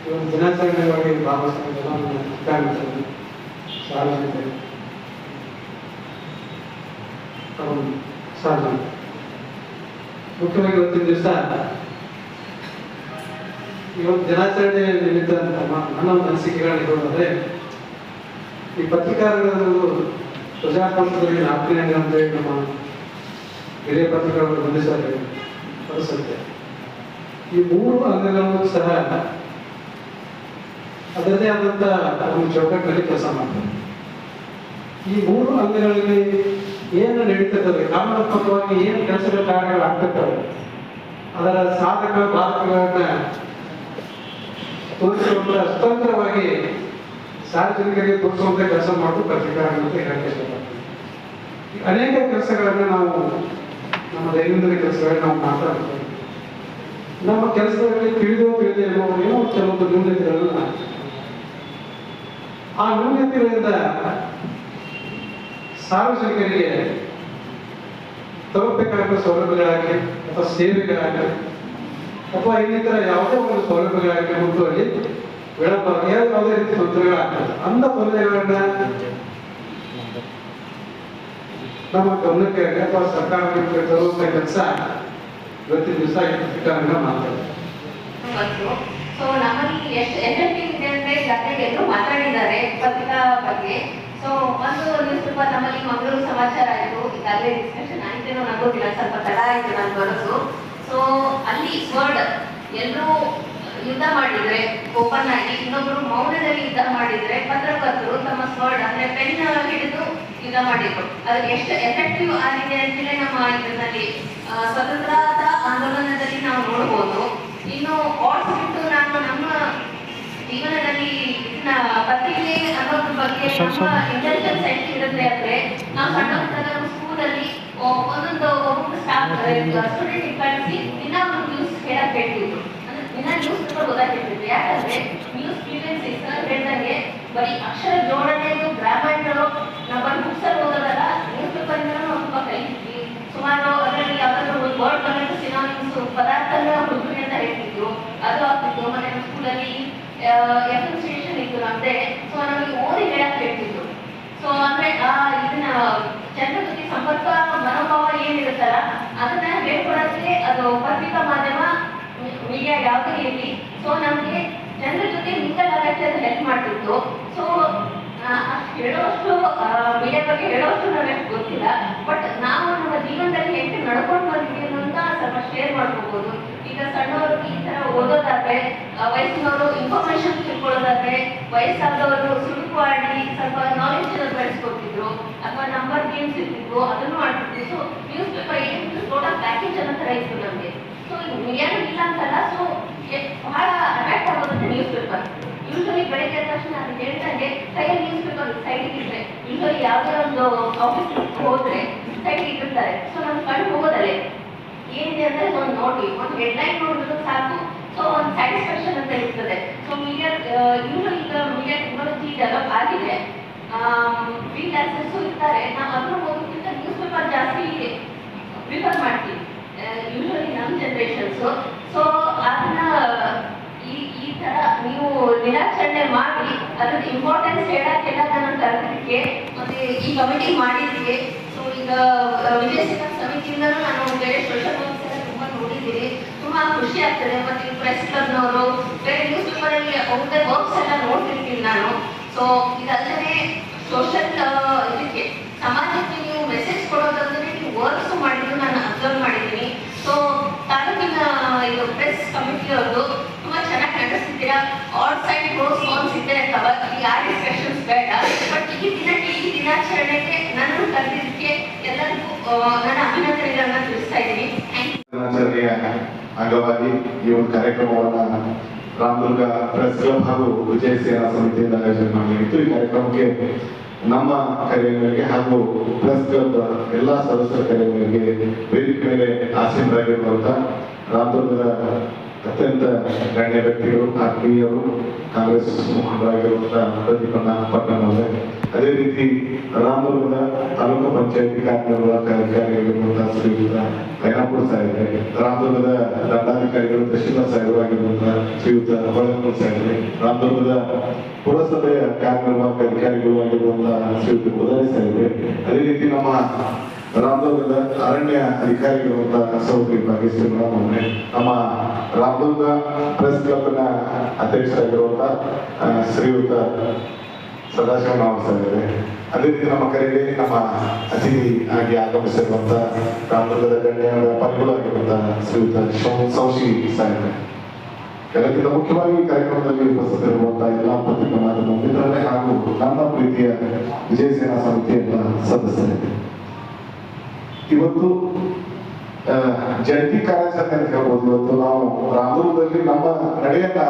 ಈ ಒಂದು ದಿನಾಚರಣೆಗಾಗಿ ಭಾಗವಹಿಸಿದ ನನ್ನ ಕಾರ್ಮಿಕರು ಸಾರ್ವಜನಿಕರು ಹಾಗೂ ಸಾರ್ವಜನಿಕರು ಮುಖ್ಯವಾಗಿ ಇವತ್ತಿನ ದಿವಸ ಇವತ್ತು ದಿನಾಚರಣೆ ನಿಮಿತ್ತ ನನ್ನ ಒಂದು ಅನಿಸಿಕೆಗಳನ್ನ ಹೇಳೋದಾದ್ರೆ ಈ ಪತ್ರಿಕಾರರು ಪ್ರಜಾಪ್ರಭುತ್ವದಲ್ಲಿ ನಾಲ್ಕನೇ ಅಂಗ ಅಂತ ಹೇಳಿ ನಮ್ಮ ಹಿರಿಯ ಪತ್ರಿಕೆಗಳನ್ನು ಬಂಧಿಸಿದ್ದಾರೆ ಅದು ಈ ಮೂರು ಅಂಗಗಳನ್ನು ಸಹ ಅದರದೇ ಆದಂಥ ಒಂದು ಚೌಕಟ್ಟಿನಲ್ಲಿ ಕೆಲಸ ಮಾಡ್ತಾರೆ. ಈ ಮೂರು ಅಂಗಗಳಲ್ಲಿ ಏನು ನಡೀತಿರ್ತದೆ ಕಾನೂನಾತ್ಮಕವಾಗಿ ಏನು ಕೆಲಸಗಳ ಕಾರ್ಯಗಳು ಆಗ್ತಿರ್ತವೆ ಅದರ ಸಾಧಕ ಬಾಧಕಗಳನ್ನ ತೋರಿಸುವಂತ ಸ್ವತಂತ್ರವಾಗಿ ಸಾರ್ವಜನಿಕರಿಗೆ ತೋರಿಸುವಂತ ಕೆಲಸ ಮಾಡೋದು ಪತ್ರಿಕಾ ಅಂತ ಹೇಳಕ್ಕೆ ಅನೇಕ ಕೆಲಸಗಳನ್ನ ನಾವು ನಮ್ಮ ದೈನಂದಿನ ಕೆಲಸಗಳನ್ನ ನಾವು ಮಾತಾಡ್ತೇವೆ ನಮ್ಮ ಕೆಲಸದಲ್ಲಿ ತಿಳಿದೋ ತಿಳಿದೇ ಏನೋ ಕೆಲವೊಂದು ನ್ಯೂನತೆಗಳನ್ನು ಆ ನ್ಯೂನತೆಗಳಿಂದ ಸಾರ್ವಜನಿಕರಿಗೆ ತಲುಪಬೇಕಾದ ಸೌಲಭ್ಯಗಳಾಗಲಿ ಅಥವಾ ಸೇವೆಗಳಾಗಲಿ ಅಥವಾ ಇನ್ನಿತರ ಯಾವುದೇ ಒಂದು ಸೌಲಭ್ಯಗಳಾಗಲಿ ಮತ್ತು ಅಲ್ಲಿ ವಿಳಂಬ ಯಾವುದೇ ರೀತಿ ತೊಂದರೆಗಳಾಗ್ತದೆ ಅಂಥ ತೊಂದರೆಗಳನ್ನ ನಮ್ಮ ಗಮನಕ್ಕೆ ಅಥವಾ ಸರ್ಕಾರಕ್ಕೆ ತರುವಂತ ಕೆಲಸ ಇವತ್ತಿನ ದಿವಸ ಈ ಮಾತಾಡ ಸೊ ನಮ್ಮಲ್ಲಿ ಎಷ್ಟು ಎಫೆಕ್ಟಿವ್ ಇದೆ ಅಂದ್ರೆ ಜೊತೆಗೆ ಎಲ್ಲರೂ ಮಾತಾಡಿದ್ದಾರೆ ಪತ್ರಿಕಾ ಬಗ್ಗೆ. ಸೊ ಒಂದು ನ್ಯೂಸ್ ಪೇಪರ್ ನಮ್ಮಲ್ಲಿ ಮಂಗಳೂರು ಸಮಾಚಾರ ಆಯಿತು. ಈಗಾಗಲೇ ಡಿಸ್ಕಷನ್ ಆಯ್ತೇನೋ ನಂಗೋಗಿಲ್ಲ ಸ್ವಲ್ಪ ತಡ ಆಯ್ತು ನಾನು ಬರೋದು. ಅಲ್ಲಿ ವರ್ಡ್ ಎಲ್ಲರೂ ಯುದ್ಧ ಮಾಡಿದ್ರೆ ಓಪನ್ ಆಗಿ ಇನ್ನೊಬ್ರು ಮೌನದಲ್ಲಿ ಯುದ್ಧ ಮಾಡಿದ್ರೆ ಪತ್ರಕರ್ತರು ತಮ್ಮ ಸ್ವರ್ಡ್ ಅಂದ್ರೆ ಪೆನ್ ಹಿಡಿದು ಯುದ್ಧ ಮಾಡಿದ್ರು. ಅದು ಎಷ್ಟು ಎಫೆಕ್ಟಿವ್ ಆಗಿದೆ ಅಂತಲೇ ನಮ್ಮ ಇದರಲ್ಲಿ ಸ್ವತಂತ್ರದ ಸ್ವತಂತ್ರತಾ ಆಂದೋಲನದಲ್ಲಿ ನಾವು ನೋಡ್ಬೋದು. ಇನ್ನು ಆರ್ಟ್ಸ್ ಬಿಟ್ಟು ನಾನು ನಮ್ಮ ಜೀವನದಲ್ಲಿ ಪತ್ರಿಕೆ ಅನ್ನೋದ್ರ ಬಗ್ಗೆ ನಮ್ಮ ಇಂಟೆಲಿಜೆನ್ಸ್ ಹೆಂಗೆ ಇರುತ್ತೆ ಅಂದ್ರೆ ನಾವು ಸಣ್ಣ ಸ್ಕೂಲಲ್ಲಿ ಒಂದೊಂದು ಸ್ಟೂಡೆಂಟ್ ಕಳಿಸಿ ದಿನ ಒಂದು ನ್ಯೂಸ್ ಹೇಳಕ್ ಹೇಳ್ತಿದ್ರು ದಿನ ನ್ಯೂಸ್ ಪೇಪರ್ ಓದಕ್ ಹೇಳ್ತಿದ್ರು ಯಾಕಂದ್ರೆ ನ್ಯೂಸ್ ಫ್ರೀಕ್ವೆನ್ಸಿ ಸರ್ ಬರೀ ಅಕ್ಷರ ಜೋಡಣೆದು ಗ್ರಾಮರ್ಗಳು ನಾವು ಬರೀ ಬುಕ್ಸ್ ಓದೋದಲ್ಲ ನ್ಯೂಸ್ ನಾವು ತುಂಬಾ ಕಲಿತಿದ್ವಿ ಸುಮಾರು ಅದರಲ್ಲಿ ಒಂದು ವರ್ಡ್ ಬಂದ್ರೆ ಸಿನಾನಿಮ್ಸ್ ಪದಾರ್ಥನ ಹುಡುಗರಿ ಅಂತ ಹೇಳ್ತಿದ್ರು ಅದು ಆಗ್ತಿತ್ತು ಸ್ಕೂಲಲ್ಲಿ ಎಫ್ ಸ್ಟೇಷನ್ ಇತ್ತು ನಮ್ದೆ ಸೊ ನಮಗೆ ಓದಿ ಹೇಳಕ್ ಹೇಳ್ತಿದ್ರು ಸೊ ಅಂದ್ರೆ ಇದನ್ನ, ಜನರ ಸಂಪರ್ಕ, ಮನೋಭಾವ ಏನಿರುತ್ತಲ್ಲ ಅದನ್ನ ಹೇಳ್ಕೊಡೋದಕ್ಕೆ ಅದು ಪತ್ರಿಕಾ ಮಾಧ್ಯಮ ಮೀಡಿಯಾ ಯಾವುದೇ ಇರಲಿ. ಸೊ ನಮಗೆ ಜನರ ಜೊತೆ ಮಿಂಗಲ್ ಆಗಕ್ಕೆ ಅದು ಹೆಲ್ಪ್ ಮಾಡ್ತಿತ್ತು. ಸೊ ಹೇಳೋಷ್ಟು ಮೀಡಿಯಾ ಬಗ್ಗೆ ಹೇಳೋಷ್ಟು ನನಗೆ ಗೊತ್ತಿಲ್ಲ. ಬಟ್ ನಾವು ನಮ್ಮ ಜೀವನದಲ್ಲಿ ಹೆಂಗೆ ನಡ್ಕೊಂಡು ಬಂದಿದ್ದೀವಿ ಅಂತ ಸ್ವಲ್ಪ ಶೇರ್ ಮಾಡ್ಕೋಬಹುದು ಈಗ ಸಣ್ಣವರು ಈ ತರ ಓದೋದಾದ್ರೆ ವಯಸ್ಸಿನವರು ಇನ್ಫಾರ್ಮೇಶನ್ ತಿಳ್ಕೊಳ್ಳೋದಾದ್ರೆ, ವಯಸ್ಸಾದವರು ಸುಲಭವಾಗಿ ಆಡಿ ಸ್ವಲ್ಪ ನಾಲೆಜ್ ಬೆಳೆಸ್ಕೊತಿದ್ರು ಅಥವಾ ನಂಬರ್ ಗೇಮ್ಸ್ ಇರ್ತಿದ್ರು ಅದನ್ನು ಆಡ್ತಿದ್ರು ಸೊ ನ್ಯೂಸ್ ಪೇಪರ್ ಏನಿದ್ರು ಟೋಟಲ್ ಪ್ಯಾಕೇಜ್ ಅನ್ನೋ ತರ ಇತ್ತು ನಮಗೆ. ಸೊ ಏನು ಇಲ್ಲ ಅಂತಲ್ಲ ಸೊ ಬಹಳ ಅಟ್ರಾಕ್ಟ್ ಆಗೋದಂತೆ ನ್ಯೂಸ್ ಪೇಪರ್ ಯೂಶಲಿ ಬೆಳಗ್ಗೆ ತಕ್ಷಣ ನಾನು ಹೇಳ್ದಂಗೆ ಕೈಯಲ್ಲಿ ನ್ಯೂಸ್ ಪೇಪರ್ ಸೈಡಿಗೆ ಇದ್ರೆ ಯೂಶಲಿ ಯಾವುದೇ ಒಂದು ಆಫೀಸ್ ಹೋದ್ರೆ ಸೈಡಿಗೆ ಇಟ್ಟಿರ್ತಾರೆ. ಸೊ ನಮ್ಮ ಕಣ್ಣು ಹೋಗೋದಲ್ಲೇ. ಏನಿದೆ ಅಂದ್ರೆ ಒಂದು ನೋಡಿ ಒಂದು ಹೆಡ್ಲೈನ್ ನೋಡಿದ್ರು ಸಾಕು. ಸೊ ಒಂದು ಸ್ಯಾಟಿಸ್ಫ್ಯಾಕ್ಷನ್ ಅಂತ ಇರ್ತದೆ. ಸೊ ಮೀಡಿಯಾ ಇವರು ಈಗ ಮೀಡಿಯಾ ಟೆಕ್ನಾಲಜಿ ಡೆವಲಪ್ ಆಗಿದೆ. ಕ್ಲಾಸಸ್ಸು ಇರ್ತಾರೆ ನಾವು ಅದ್ರ ಓದೋದ್ಕಿಂತ ನ್ಯೂಸ್ ಪೇಪರ್ ಜಾಸ್ತಿ ಪ್ರಿಫರ್ ಮಾಡ್ತೀವಿ. ಯೂಶಲಿ ನಮ್ಮ ಜನ್ರೇಷನ್ಸು ಸೊ ಅದನ್ನ ಈ ಈ ತರ ನೀವು ದಿನಾಚರಣೆ ಮಾಡಿ ಅದ್ರ ಇಂಪಾರ್ಟೆನ್ಸ್ ಹೇಳಕ್ಕೆಲ್ಲ ನನ್ನ ಕರೆದಿದ್ದಕ್ಕೆ ಮತ್ತೆ ಈ ಕಮಿಟಿ ಆ, ವಿಜಯ ಸಮಿತಿಯಿಂದನೂ ನಾನು ಬೇರೆ ಸೋಷಿಯಲ್ ವರ್ಕ್ಸ್ ತುಂಬ ತುಂಬಾ ನೋಡಿದ್ದೀನಿ. ತುಂಬಾ ಖುಷಿ ಆಗ್ತದೆ. ಮತ್ತೆ ಪ್ರೆಸ್ ಕ್ಲಬ್ನವರು ಬೇರೆ ನ್ಯೂಸ್ ಪೇಪರ್ ಅಲ್ಲಿ ಅವ್ರದ್ದೇ ವರ್ಕ್ಸ್ ಎಲ್ಲ ನೋಡ್ತಿರ್ತೀನಿ ನಾನು. ಸೊ ಇದಲ್ಲದೆ ಸೋಷಿಯಲ್ ಇದಕ್ಕೆ ಸಮಾಜಕ್ಕೆ ನೀವು ಮೆಸೇಜ್ ಕೊಡೋದಂದ್ರೆ ನೀವು ವರ್ಕ್ಸ್ ಮಾಡಿದ್ದು ನಾನು ಅಬ್ಸರ್ವ್ ಮಾಡಿದ್ದೀನಿ. ಸೊ ತಾಲೂಕಿನ ಇದು ಪ್ರೆಸ್ ಕಮಿಟಿಯವ್ರದ್ದು ತುಂಬಾ ಚೆನ್ನಾಗಿ ನಡೆಸ್ತಿದ್ದೀರಾ? ಆಲ್ ಸೈಡ್ ಪ್ರೋಸ್ ಕಾನ್ಸ್ ಇದೆ ಅಥವಾ ಯಾರ ಡಿಸ್ಕಷನ್ಸ್ ಬೇಡ. ಬಟ್ ಈ ದಿನಕ್ಕೆ, ಈ ದಿನಾಚರಣೆಗೆ ನನ್ನನ್ನು ಕರೆದಿದ್ದಕ್ಕೆ ದಿನಾಚರಣೆಯ ಅಂಗವಾಗಿ ಈ ಒಂದು ಕಾರ್ಯಕ್ರಮವನ್ನ ರಾಮದುರ್ಗ ಪ್ರೆಸ್ ಕ್ಲಬ್ ಹಾಗೂ ವಿಜಯ ಸೇನಾ ಸಮಿತಿಯಿಂದ ಆಯೋಜನೆ ಮಾಡಲಾಗಿತ್ತು. ಈ ಕಾರ್ಯಕ್ರಮಕ್ಕೆ ನಮ್ಮ ಕಾರ್ಯಗಳಿಗೆ ಹಾಗೂ ಪ್ರೆಸ್ ಕ್ಲಬ್ ಎಲ್ಲಾ ಸದಸ್ಯರ ಕಾರ್ಯಗಳಿಗೆ ವೇದಿಕೆ ಮೇಲೆ ಆಸೀನರಾಗಿರುವಂತ ರಾಮದುರ್ಗದ ಅತ್ಯಂತ ಗಣ್ಯ ವ್ಯಕ್ತಿಗಳು, ಆತ್ಮೀಯರು, ಕಾಂಗ್ರೆಸ್ ಮುಖಂಡರಾಗಿರುವಂತಹ ಪ್ರದೀಪಣ್ಣ ಪಟ್ಟಣ ಅದೇ ರೀತಿ ರಾಮದುರ್ಗದ ತಾಲೂಕು ಪಂಚಾಯತಿ ಕಾರ್ಯನಿರ್ವಾಹಕ ಶ್ರೀಯುತ ಕೈನಾಪುರ ಸಾಹೇಬ್ರೆ, ರಾಮದುರ್ಗದ ದಂಡಾಧಿಕಾರಿಗಳು ತಹಶೀಲ್ದಾರ್ ಸಾಹೇಬರು ಆಗಿರುವಂತಹ ಶ್ರೀಯುತ ಹೊಳೆನೂರು ಸಾಹೇಬ್ರೆ, ರಾಮದುರ್ಗದ ಪುರಸಭೆಯ ಕಾರ್ಯನಿರ್ವಾಹಕ ಅಧಿಕಾರಿಗಳು ಆಗಿರುವಂತಹ ಶ್ರೀಯುತ ಉದಯ ಸಾಹೇಬ್ರೆ. ಅದೇ ರೀತಿ ನಮ್ಮ ರಾಮದುರ್ಗದ ಅರಣ್ಯ ಅಧಿಕಾರಿಗಳಿರುವಂತಹ ಭಾಗೇಶ್ವರ ಮೊನ್ನೆ ನಮ್ಮ ರಾಮದುರ್ಗ ಪ್ರೆಸ್ ಕ್ಲಬ್ನ ಅಧ್ಯಕ್ಷರಾಗಿರುವಂತಹ ಶ್ರೀಯುತ ಸದಾಶಿವ ಸಾಹೇಬ್ರೆ ಅದೇ ರೀತಿ ನಮ್ಮ ಕರೆಗೆ ನಮ್ಮ ಅತಿಥಿ ಆಗಿ ಆಗಮಿಸಿರುವಂತ ರಾಮದುರ್ಗದ ಗಣ್ಯ ವ್ಯಾಪಾರಿಗಳು ಶ್ರೀಯುತ ಸೌಶಿ ಸಾಹೇಬ್ರೆ ಎಲ್ಲಕ್ಕಿಂತ ಮುಖ್ಯವಾಗಿ ಕಾರ್ಯಕ್ರಮದಲ್ಲಿ ಉಪಸ್ಥಿತರಿರುವಂತಹ ಎಲ್ಲ ಪತ್ರಿಕಾ ಮಾಧ್ಯಮ ಮಿತ್ರರೇ ಹಾಗೂ ನನ್ನ ಪ್ರೀತಿಯ ವಿಜಯ ಸೇನಾ ಸಮಿತಿಯ ಎಲ್ಲ ಸದಸ್ಯರಿಗೆ ಇವತ್ತು ಜಂಟಿ ಕಾರ್ಯಾಚರಣೆ ಅಂತ ಹೇಳ್ಬೋದು. ಇವತ್ತು ನಾವು ರಾಮದುರ್ಗದಲ್ಲಿ ನಮ್ಮ ನಡೆಯನ್ನ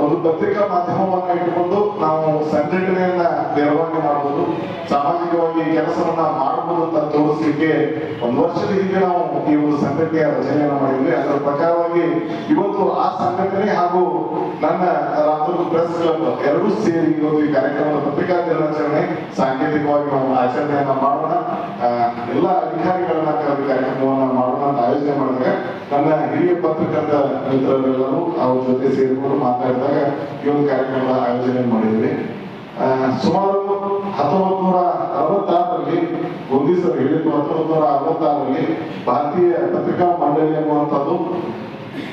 ಒಂದು ಪತ್ರಿಕಾ ಮಾಧ್ಯಮವನ್ನ ಇಟ್ಟುಕೊಂಡು ನಾವು ಸಂಘಟನೆಯನ್ನ ನಿರ್ವಹಣೆ ಮಾಡಬಹುದು ಸಾಮಾಜಿಕವಾಗಿ ಕೆಲಸವನ್ನ ಮಾಡಬಹುದು ಅಂತ ತೋರಿಸಲಿಕ್ಕೆ ಒಂದು ವರ್ಷದ ಹಿಂದೆ ನಾವು ಈ ಒಂದು ಸಂಘಟನೆಯ ರಚನೆಯನ್ನ ಮಾಡಿದ್ವಿ. ಅದರ ಪ್ರಕಾರವಾಗಿ ಇವತ್ತು ಆ ಸಂಘಟನೆ ಹಾಗೂ ನನ್ನ ರಾಮದುರ್ಗ ಪ್ರೆಸ್ ಕ್ಲಬ್ ಎರಡೂ ಸೇರಿ ಇವತ್ತು ಈ ಕಾರ್ಯಕ್ರಮದ ಪತ್ರಿಕಾ ದಿನಾಚರಣೆ ಸಾಂಕೇತಿಕವಾಗಿ ನಾವು ಆಚರಣೆಯನ್ನ ಮಾಡೋಣ. ಎಲ್ಲ ಅಧಿಕಾರಿಗಳನ್ನ ಕರೆದು ಕಾರ್ಯಕ್ರಮವನ್ನ ಮಾಡೋಣ ಅಂತ ಆಯೋಜನೆ ಮಾಡಿದಾಗ ನನ್ನ ಹಿರಿಯ ಪತ್ರಕರ್ತ ಮಿತ್ರರೆಲ್ಲರೂ ಅವ್ರ ಜೊತೆ ಸೇರಿಕೊಂಡು ಮಾತಾಡಿದಾಗ ಈ ಒಂದು ಕಾರ್ಯಕ್ರಮದ ಆಯೋಜನೆ ಮಾಡಿದ್ವಿ ಸುಮಾರು ಹತ್ತೊಂಬತ್ತು ನೂರ ಅರವತ್ತಾರರಲ್ಲಿ ಗೋಧಿ ಸರ್ ಹೇಳಿದ್ದು ಹತ್ತೊಂಬತ್ತು ನೂರ ಅರವತ್ತಾರರಲ್ಲಿ ಭಾರತೀಯ ಪತ್ರಿಕಾ ಮಂಡಳಿ ಅನ್ನುವಂಥದ್ದು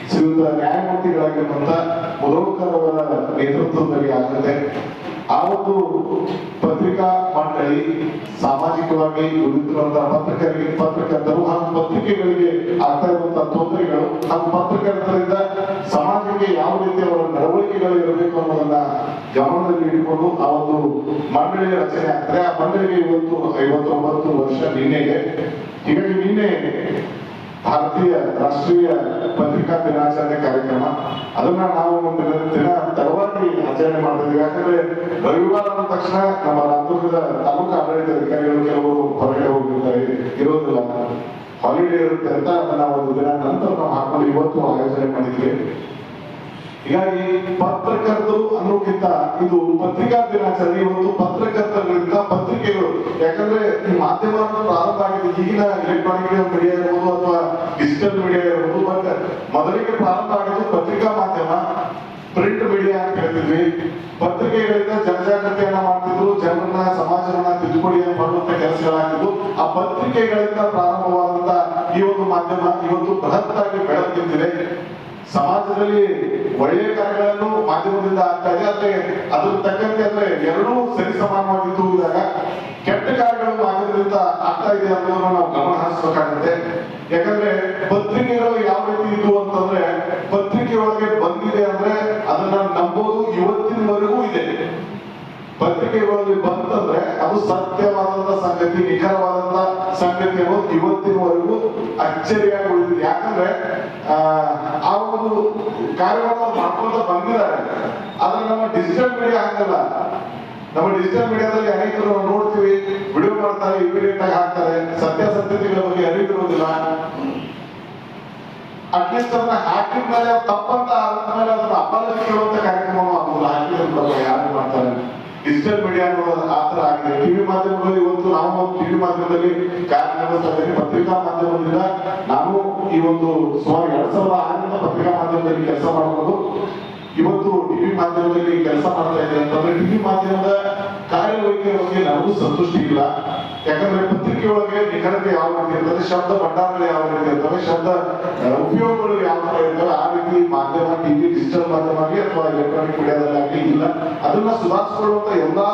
ಶ್ರೀಯುತ ನ್ಯಾಯಮೂರ್ತಿಗಳಾಗಿರುವಂತ ಮುದೋಳ್ಕರ್ ಅವರ ನೇತೃತ್ವದಲ್ಲಿ ಆಗುತ್ತೆ ಆ ಒಂದು ಪತ್ರಿಕಾ ಮಂಡಳಿ ಸಾಮಾಜಿಕವಾಗಿ ಉಳಿದಿರುವಂತಹ ಪತ್ರಕರಿಗೆ ಪತ್ರಕರ್ತರು ಹಾಗೂ ಪತ್ರಿಕೆಗಳಿಗೆ ಆಗ್ತಾ ಇರುವಂತಹ ತೊಂದರೆಗಳು ಹಾಗೂ ಪತ್ರಕರ್ತರಿಂದ ಸಮಾಜಕ್ಕೆ ಯಾವ ರೀತಿ ಅವರ ನಡವಳಿಕೆಗಳು ಇರಬೇಕು ಅನ್ನೋದನ್ನ ಗಮನದಲ್ಲಿ ಇಟ್ಟುಕೊಂಡು ಆ ಒಂದು ಮಂಡಳಿ ರಚನೆ ಆಗ್ತದೆ. ಆ ಮಂಡಳಿಗೆ ಇವತ್ತು ಐವತ್ತೊಂಬತ್ತು ವರ್ಷ ನಿನ್ನೆಗೆ. ಹೀಗಾಗಿ ನಿನ್ನೆ ಭಾರತೀಯ ರಾಷ್ಟ್ರೀಯ ಪತ್ರಿಕಾ ದಿನಾಚರಣೆ ಕಾರ್ಯಕ್ರಮ. ಅದನ್ನ ನಾವು ಒಂದು ದಿನ ತಡವಾಗಿ ಆಚರಣೆ ಮಾಡ್ತಿದ್ವಿ. ಯಾಕಂದ್ರೆ ರವಿವಾರ ಅಂದ ತಕ್ಷಣ ನಮ್ಮ ರಾಜ್ಯದ ತಾಲೂಕು ಆಡಳಿತ ಅಧಿಕಾರಿಗಳು ಕೆಲವರು ಹೊರಗಡೆ ಹೋಗಿರ್ತಾರೆ. ಇರೋದಿಲ್ಲ. ಹಾಲಿಡೇ ಇರುತ್ತೆ ಅಂತ ಅದನ್ನ ಒಂದು ದಿನ ನಂತರ ನಾವು ಹಾಕೊಂಡು ಇವತ್ತು ಆಯೋಜನೆ ಮಾಡಿದ್ವಿ. ಹೀಗಾಗಿ ಪತ್ರಕರ್ತರು ಅನ್ನೋಕ್ಕಿಂತ ಇದು ಪತ್ರಿಕಾ ದಿನಾಚರಣೆ ಇವತ್ತು ಪತ್ರಕರ್ತರಿಂದ ಪತ್ರಿಕೆಗಳು. ಯಾಕಂದ್ರೆ ಈ ಮಾಧ್ಯಮ ಪ್ರಾರಂಭ ಆಗಿದೆ ಈಗಿನ ಎಲೆಕ್ಟ್ರಾನಿಕ್ ಮೀಡಿಯಾ ಇರ್ಬೋದು ಅಥವಾ ಡಿಜಿಟಲ್ ಮೀಡಿಯಾ ಇರ್ಬೋದು ಬಟ್ ಮೊದಲಿಗೆ ಪ್ರಾರಂಭ ಆಗಿದ್ದು ಪತ್ರಿಕಾ ಮಾಧ್ಯಮ ಪ್ರಿಂಟ್ ಮೀಡಿಯಾ ಅಂತ ಹೇಳ್ತಿದ್ವಿ. ಪತ್ರಿಕೆಗಳಿಂದ ಜನಜಾಗೃತಿಯನ್ನ ಮಾಡ್ತಿದ್ರು, ಜನರನ್ನ, ಸಮಾಜವನ್ನ ತಿದ್ದುಪಡಿಯನ್ನು ಮಾಡುವಂತ ಕೆಲಸಗಳಾಗಿದ್ದು ಆ ಪತ್ರಿಕೆಗಳಿಂದ ಪ್ರಾರಂಭವಾದಂತ ಈ ಒಂದು ಮಾಧ್ಯಮ ಇವತ್ತು ಬೃಹತ್ತಾಗಿ ಬೆಳೆದಿದ್ದಿದೆ ಸಮಾಜದಲ್ಲಿ ಒಳ್ಳೆಯ ಕಾರ್ಯಗಳನ್ನು ಮಾಧ್ಯಮದಿಂದ ಆಗ್ತಾ ಇದೆ. ಅಂದ್ರೆ ಅದ್ರ ತಕ್ಕಂತೆ ಅಂದ್ರೆ ಎರಡೂ ಸರಿ ಸಮಾನವಾಗಿ ತೂಗಿದಾಗ ಕೆಟ್ಟ ಕಾರ್ಯಗಳು ಮಾಧ್ಯಮದಿಂದ ಆಗ್ತಾ ಇದೆ ಅನ್ನೋದನ್ನ ನಾವು ಗಮನ ಹರಿಸಬೇಕಾಗುತ್ತೆ ಯಾಕಂದ್ರೆ ಪತ್ರಿಕೆಗಳು ಯಾವ ರೀತಿ ಇದ್ವು ಅಂತಂದ್ರೆ ಪತ್ರಿಕೆ ಒಳಗೆ ಬಂದಿದೆ ಅಂದ್ರೆ ಅದನ್ನ ನಂಬೋದು ಇವತ್ತಿನವರೆಗೂ ಇದೆ. ಪತ್ರಿಕೆಗಳಲ್ಲಿ ಬಂತಂದ್ರೆ ಅದು ಸತ್ಯವಾದಂತ ಸಂಗತಿ, ನಿಖರವಾದಂತ ಅನ್ನೋದು ಇವತ್ತಿನವರೆಗೂ ಅಚ್ಚರಿಯಾಗಿ ಯಾಕಂದ್ರೆ ಆ, ಒಂದು ಕಾರ್ಯವನ್ನು ಮಾಡ್ಕೊಂತ ಬಂದಿದ್ದಾರೆ. ಆದ್ರೆ ನಮ್ಮ ಡಿಜಿಟಲ್ ಮೀಡಿಯಾ ಹಂಗಲ್ಲ. ನಮ್ಮ ಡಿಜಿಟಲ್ ಮೀಡಿಯಾದಲ್ಲಿ ಅನೇಕರು ನೋಡ್ತೀವಿ ವಿಡಿಯೋ ಮಾಡ್ತಾರೆ ಇಮಿಡಿಯೇಟ್ ಆಗಿ ಹಾಕ್ತಾರೆ. ಸತ್ಯಾಸತ್ಯತೆಗಳ ಬಗ್ಗೆ ಅರಿವಿರುವುದಿಲ್ಲ. ಅಟ್ಲೀಸ್ಟ್ ಅದನ್ನ ಹಾಕಿದ ಮೇಲೆ ತಪ್ಪಂತ ತಪ್ಪಂತ ಆದ್ಮೇಲೆ ಅದನ್ನ ಅಪಾಲಜಿ ಕೇಳುವಂತ ಕಾರ್ಯಕ್ರಮ ಆಗುದಿಲ್ಲ ಹಾಕಿದ್ರೆ ಯಾರು ಮಾಡ್ತಾರೆ? ಡಿಜಿಟಲ್ ಮೀಡಿಯಾ ಆ ಆಗಿದೆ. ಟಿವಿ ಮಾಧ್ಯಮದಲ್ಲಿ ಇವತ್ತು ನಾವು ಟಿವಿ ಮಾಧ್ಯಮದಲ್ಲಿ ಕಾರ್ಯನಿರ್ವಹಿಸ್ತಾ ಇದ್ದೀನಿ ಪತ್ರಿಕಾ ಮಾಧ್ಯಮದಿಂದ ನಾನು ಈ ಒಂದು ಸುಮಾರು ಎರಡ್ ಸಾವಿರದ ಆರರಿಂದ ಪತ್ರಿಕಾ ಮಾಧ್ಯಮದಲ್ಲಿ ಕೆಲಸ ಮಾಡಬಹುದು ಇವತ್ತು ಟಿವಿ ಮಾಧ್ಯಮದಲ್ಲಿ ಕೆಲಸ ಮಾಡ್ತಾ ಇದೆ ಅಂತಂದ್ರೆ ಟಿವಿ ಮಾಧ್ಯಮದ ಕಾರ್ಯವೈಖರಿ ಬಗ್ಗೆ ನಮಗೂ ಸಂತುಷ್ಟಿ ಇಲ್ಲ. ಯಾಕಂದ್ರೆ ಪತ್ರಿಕೆಯೊಳಗೆ ನಿಖರತೆ ಯಾವ ರೀತಿ ಇರ್ತದೆ, ಶಬ್ದ ಭಂಡಾರಗಳು ಯಾವ ರೀತಿ ಇರ್ತವೆ, ಶಬ್ದ ಉಪಯೋಗಗಳು ಯಾವ ತರ ಇರ್ತವೆ, ಆ ರೀತಿ ಮಾಧ್ಯಮ, ಟಿವಿ ಡಿಜಿಟಲ್ ಮಾಧ್ಯಮ ಆಗಲಿ ಅಥವಾ ಎಲೆಕ್ಟ್ರಾನಿಕ್ ಮೀಡಿಯಾದಲ್ಲಿ ಆಗಲಿ ಇಲ್ಲ, ಅದನ್ನ ಸುಧಾರಿಸಿಕೊಳ್ಳುವಂತ ಎಲ್ಲಾ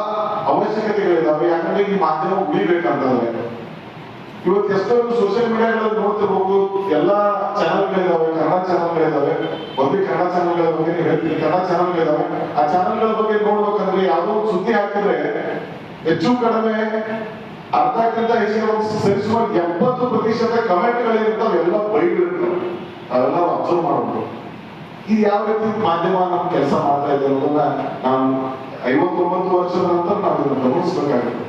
ಅವಶ್ಯಕತೆಗಳಿದಾವೆ. ಯಾಕಂದ್ರೆ ಈ ಮಾಧ್ಯಮ ಉಳಿಬೇಕಂತಂದ್ರೆ ಇವತ್ತು ಎಷ್ಟೊಂದು ಸೋಷಿಯಲ್ ಮೀಡಿಯಾಗಳಲ್ಲಿ ನೋಡ್ತಿರ್ಬೋದು, ಎಲ್ಲಾ ಚಾನಲ್ಗಳಿದಾವೆ ಕನ್ನಡ ಚಾನಲ್ಗಳಿದಾವೆ ಒಂದೇ ಕನ್ನಡ ಚಾನಲ್ಗಳ ಬಗ್ಗೆ ನೀವು ಹೇಳ್ತೀರಿ, ಕನ್ನಡ ಚಾನಲ್ಗಳಿದಾವೆ ಆ ಚಾನಲ್ಗಳ ಬಗ್ಗೆ ನೋಡ್ಬೇಕಂದ್ರೆ ಯಾವುದೋ ಒಂದು ಸುದ್ದಿ ಹಾಕಿದ್ರೆ ಹೆಚ್ಚು ಕಡಿಮೆ ಅರ್ಧಕ್ಕಿಂತ ಹೆಚ್ಚಿನ ಒಂದು ಸರಿಸುಮಾರು ಎಪ್ಪತ್ತು ಪ್ರತಿಶತ ಕಮೆಂಟ್ಗಳಿರ್ತಾವೆ ಎಲ್ಲ ಬೈಗಳಿರ್ತಾವೆ ಅವೆಲ್ಲ ಅಬ್ಸರ್ವ್ ಮಾಡಬೇಕು. ಇದು ಯಾವ ರೀತಿ ಮಾಧ್ಯಮ ನಮ್ಮ ಕೆಲಸ ಮಾಡ್ತಾ ಇದೆ ಅನ್ನೋದನ್ನ ನಾನು ಐವತ್ತೊಂಬತ್ತು ವರ್ಷದ ನಂತರ ನಾವು ಇದನ್ನು ಗಮನಿಸಬೇಕಾಗುತ್ತೆ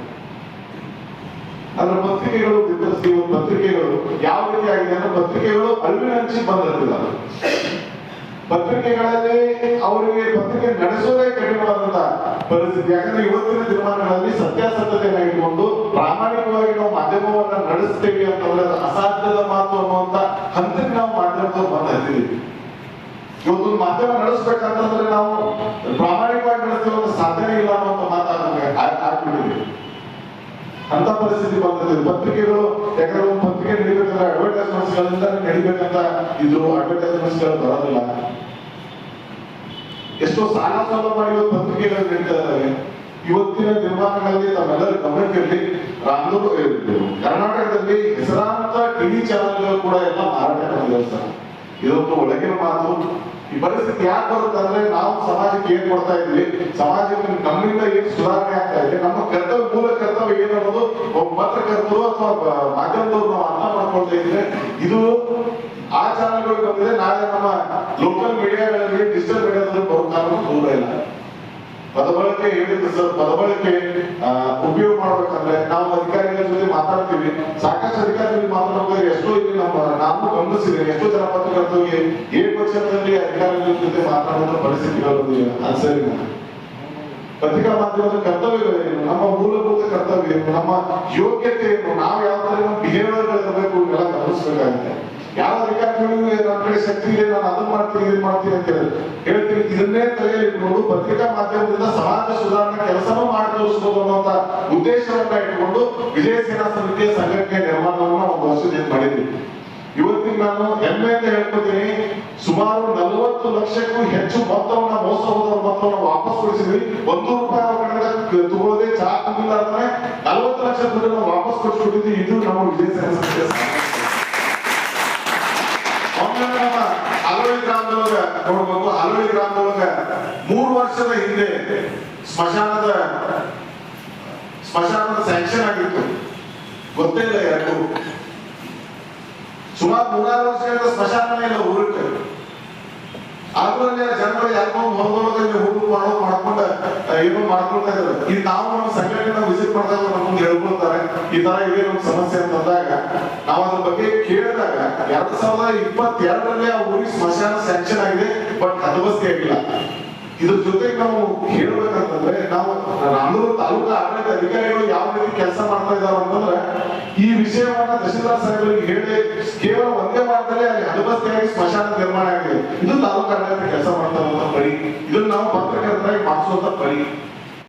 ಅದ್ರ ಪತ್ರಿಕೆಗಳು ವಿತರಿಸಿ ಪತ್ರಿಕೆಗಳು ಯಾವ ರೀತಿ ಆಗಿದೆ ಅಂದ್ರೆ ಪತ್ರಿಕೆಗಳು ಅಳಿವಿನಂಚಿ ಬಂದಿರ್ತಿಲ್ಲ ಪತ್ರಿಕೆಗಳಲ್ಲಿ ಅವರಿಗೆ ಪತ್ರಿಕೆ ನಡೆಸೋದೇ ಕಠಿಣವಾದಂತ ಪರಿಸ್ಥಿತಿ. ಯಾಕಂದ್ರೆ ಇವತ್ತಿನ ದಿನಮಾನಗಳಲ್ಲಿ ಸತ್ಯಾಸತ್ಯತೆಯನ್ನು ಇಟ್ಕೊಂಡು ಪ್ರಾಮಾಣಿಕವಾಗಿ ನಾವು ಮಾಧ್ಯಮವನ್ನ ನಡೆಸ್ತೇವೆ ಅಂತಂದ್ರೆ ಅಸಾಧ್ಯದ ಮಾತು ಅನ್ನುವಂತ ಹಂತಕ್ಕೆ ನಾವು ಮಾಧ್ಯಮದವ್ರು ಬಂದಿದ್ದೀವಿ ಇವತ್ತು ಒಂದು ಮಾಧ್ಯಮ ನಡೆಸ್ಬೇಕಂತಂದ್ರೆ ನಾವು ಪ್ರಾಮಾಣಿಕವಾಗಿ ನಡೆಸ್ತೀವಿ ಸಾಧ್ಯ ಇಲ್ಲ ಅನ್ನುವಂತ ಮಾತಾಡ್ಬೇಕು ಆಗ್ಬಿಟ್ಟಿದ್ದೀವಿ ಅಂತ ಪರಿಸ್ಥಿತಿ ಬಂದಿದೆ. ಪತ್ರಿಕೆಗಳು, ಯಾಕಂದ್ರೆ ಒಂದು ಪತ್ರಿಕೆ ನಡಿಬೇಕಂದ್ರೆ ಅಡ್ವರ್ಟೈಸ್ಮೆಂಟ್ಸ್ ಗಳಿಂದ ನಡಿಬೇಕಂತ ಇದ್ರು ಅಡ್ವರ್ಟೈಸ್ಮೆಂಟ್ಸ್ಗಳು ಬರೋದಿಲ್ಲ. ಎಷ್ಟೋ ಸಾಲ ಸಾಲ ಮಾಡಿ ಪತ್ರಿಕೆಗಳು ನಡೀತಾ ಇದ್ದಾರೆ. ಇವತ್ತಿನ ನಿರ್ಮಾಣಗಳಲ್ಲಿ ತಾವೆಲ್ಲರೂ ಗಮನಕ್ಕಿರಲಿ ರಾಮದುರ್ಗ ಕರ್ನಾಟಕದಲ್ಲಿ ಹೆಸರಾಂತ ಟಿವಿ ಚಾನೆಲ್ಗಳು ಕೂಡ ಎಲ್ಲ ಮಾರಾಟ ಮಾಡಿದ್ದಾರೆ ಸರ್. ಇದೊಂದು ಒಳಗಿನ ಮಾತು. ಈ ಪರಿಸ್ಥಿತಿ ಯಾಕೆ ಬರುತ್ತೆ ಅಂದ್ರೆ ನಾವು ಸಮಾಜಕ್ಕೆ ಏನ್ ಕೊಡ್ತಾ ಇದ್ವಿ? ಸಮಾಜಕ್ಕೆ ನಮ್ಮಿಂದ ಏನ್ ಸುಧಾರಣೆ ಆಗ್ತಾ ಇದೆ? ನಮ್ಮ ಕರ್ತವ್ಯ, ಮೂಲ ಕರ್ತವ್ಯ ಏನನ್ನೋದು ಒಬ್ಬ ಪತ್ರಕರ್ತರು ಅಥವಾ ಮಾಧ್ಯಮದವರು ನಾವು ಅರ್ಥ ಮಾಡ್ಕೊಳ್ತಾ ಇದ್ರೆ ಇದು ಆ ಬಂದಿದೆ. ನಾಳೆ ನಮ್ಮ ಲೋಕಲ್ ಮೀಡಿಯಾಗಳಲ್ಲಿ ಡಿಜಿಟಲ್ ಮೀಡಿಯಾದಲ್ಲಿ ಬರೋ ಕಾರಣ ದೂರ ಇಲ್ಲ. ಪದಬಳಕೆ ಹೇಳಿದ್ರು ಸರ್, ಪದಬಳಕೆ ಉಪಯೋಗ ಮಾಡ್ಬೇಕಂದ್ರೆ ನಾವು ಅಧಿಕಾರಿಗಳ ಜೊತೆ ಮಾತಾಡ್ತೀವಿ. ಸಾಕಷ್ಟು ಅಧಿಕಾರಿಗಳು ಮಾತಾಡೋದ್ರೆ ಎಷ್ಟೋ ಇಲ್ಲಿ ನಮ್ಮ, ನಾನು ಗಮನಿಸಿದ್ದೇನೆ. ಎಷ್ಟೋ ಜನ ಪತ್ರಕರ್ತರಿಗೆ ಪಕ್ಷದಲ್ಲಿ ಅಧಿಕಾರಿಗಳ ಜೊತೆ ಮಾತಾಡೋದ್ರ ಪರಿಸ್ಥಿತಿಗಳು ಸರಿ ಪತ್ರಿಕಾ ಮಾಧ್ಯಮದ ಕರ್ತವ್ಯಗಳೇನು ನಮ್ಮ ಮೂಲಭೂತ ಕರ್ತವ್ಯ ಏನು? ನಮ್ಮ ಯೋಗ್ಯತೆ ಏನು? ನಾವು ಯಾವ ತರ ಬಿಹೇವಿಯರ್ ಇರಬೇಕು ಇವೆಲ್ಲ ಗಮನಿಸಬೇಕಾಗುತ್ತೆ. ಯಾವ ಅಧಿಕಾರಿಗಳು ನನ್ನ ಕಡೆ ಶಕ್ತಿ ಇದೆ, ನಾನು ಅದನ್ನ ಮಾಡ್ತೀನಿ, ಇದನ್ನ ಮಾಡ್ತೀನಿ ಅಂತ ಹೇಳಿ. ಹೇಳ್ತೀನಿ, ಇದನ್ನೇ ತಲೆಯಲ್ಲಿ ಇಟ್ಕೊಂಡು ಪತ್ರಿಕಾ ಮಾಧ್ಯಮದಿಂದ ಸಮಾಜ ಸುಧಾರಣೆ ಕೆಲಸನೂ ಮಾಡಿ ತೋರಿಸಬಹುದು ಅನ್ನುವಂತ ಉದ್ದೇಶವನ್ನ ಇಟ್ಕೊಂಡು ವಿಜಯ ಸೇನಾ ಸಮಿತಿಯ ಸಂಘಟನೆ ನಿರ್ಮಾಣವನ್ನ ಒಂದು ವರ್ಷದಿಂದ ಮಾಡಿದ್ವಿ ಇವತ್ತಿಗೆ ನಾನು ಹೆಮ್ಮೆಯಿಂದ ಹೇಳ್ಕೊತೀನಿ, ಸುಮಾರು ನಲವತ್ತು ಲಕ್ಷಕ್ಕೂ ಹೆಚ್ಚು ಮೊತ್ತವನ್ನ ಮೋಸ ಹೋದವ್ರ ಮೊತ್ತವನ್ನ ವಾಪಸ್ ಕೊಡಿಸಿದ್ವಿ ಒಂದು ರೂಪಾಯಿ ಅವ್ರ ಕಡೆಯಿಂದ ತಗೊಳ್ಳದೆ ಚಾ ಕುಡಿಲ್ಲ ಅಂದ್ರೆ ನಲವತ್ತು ಲಕ್ಷ ದುಡ್ಡನ್ನು ವಾಪಸ್ ಕೊಡಿಸ್ಬಿಟ್ಟಿದ್ವಿ ಇದು ನಮ್ಮ ವಿಜಯ ಸೇನಾ ಸಮಿತಿಯ ಒಮ್ಮೆ ನಮ್ಮ ಹಲವಳಿ ಗ್ರಾಮದೊಳಗ ನೋಡ್ಬೇಕು ಹಲವಳಿ ಗ್ರಾಮದೊಳಗ ಮೂರು ವರ್ಷದ ಹಿಂದೆ ಸ್ಮಶಾನದ ಸ್ಮಶಾನದ ಸ್ಯಾಂಕ್ಷನ್ ಆಗಿತ್ತು. ಗೊತ್ತಿಲ್ಲ ಯಾರು ಸುಮಾರು ಮೂರಾರು ವರ್ಷಗಳಿಂದ ಸ್ಮಶಾನ ಇಲ್ಲ ಊರಿಗೆ ಆದ್ರೂ ಅಲ್ಲಿ ಜನಗಳು ಯಾಕೋ ಹೊರದೊಳಗೆ ಹೂವು ಮಾಡೋ ಮಾಡ್ಕೊಂಡ ಏನೋ ಮಾಡ್ಕೊಳ್ತಾ ಇದ್ರು ಈಗ ನಾವು ನಮ್ಮ ಸಂಘಟನೆ ವಿಸಿಟ್ ಮಾಡಿದಾಗ ನಮ್ಗೆ ಹೇಳ್ಕೊಳ್ತಾರೆ, ಈ ತರ ಇದೆ ನಮ್ಮ ಸಮಸ್ಯೆ ಅಂತ ಅಂದಾಗ, ನಾವು ಅದ್ರ ಬಗ್ಗೆ ಕೇಳಿದಾಗ, ಎರಡ್ ಸಾವಿರದ ಇಪ್ಪತ್ತೆರಡರಲ್ಲಿ ಆ ಊರಿಗೆ ಸ್ಮಶಾನ ಸ್ಯಾಂಕ್ಷನ್ ಆಗಿದೆ ಬಟ್ ಹದಬಸ್ತಿ ಆಗಿಲ್ಲ. ಇದ್ರ ಜೊತೆಗೆ ನಾವು ಹೇಳ್ಬೇಕಂತಂದ್ರೆ, ನಾವು ರಾಮೂರು ತಾಲೂಕು ಆಡಳಿತ ಅಧಿಕಾರಿಗಳು ಯಾವ ರೀತಿ ಕೆಲಸ ಮಾಡ್ತಾ ಇದಾರೆ ಅಂತಂದ್ರೆ ಈ ವಿಷಯವನ್ನ ತಹಶೀಲ್ದಾರ್ ಸಾಹೇಬರಿಗೆ ಹೇಳಿ ಕೇವಲ ಒಂದೇ ವಾರದಲ್ಲಿ ಅಲ್ಲಿ ಹದಬಸ್ತಿಯಾಗಿ ಸ್ಮಶಾನ ನಿರ್ಮಾಣ ಆಗಿದೆ. ಇದು ತಾಲೂಕು ಕೆಲಸ ಮಾಡ್ತಾರಂತ ಬರಿ ಇದನ್ನ ನಾವು ಪತ್ರಕರ್ತರಾಗಿ ಮಾಡಿಸುವಂತ ಪರಿ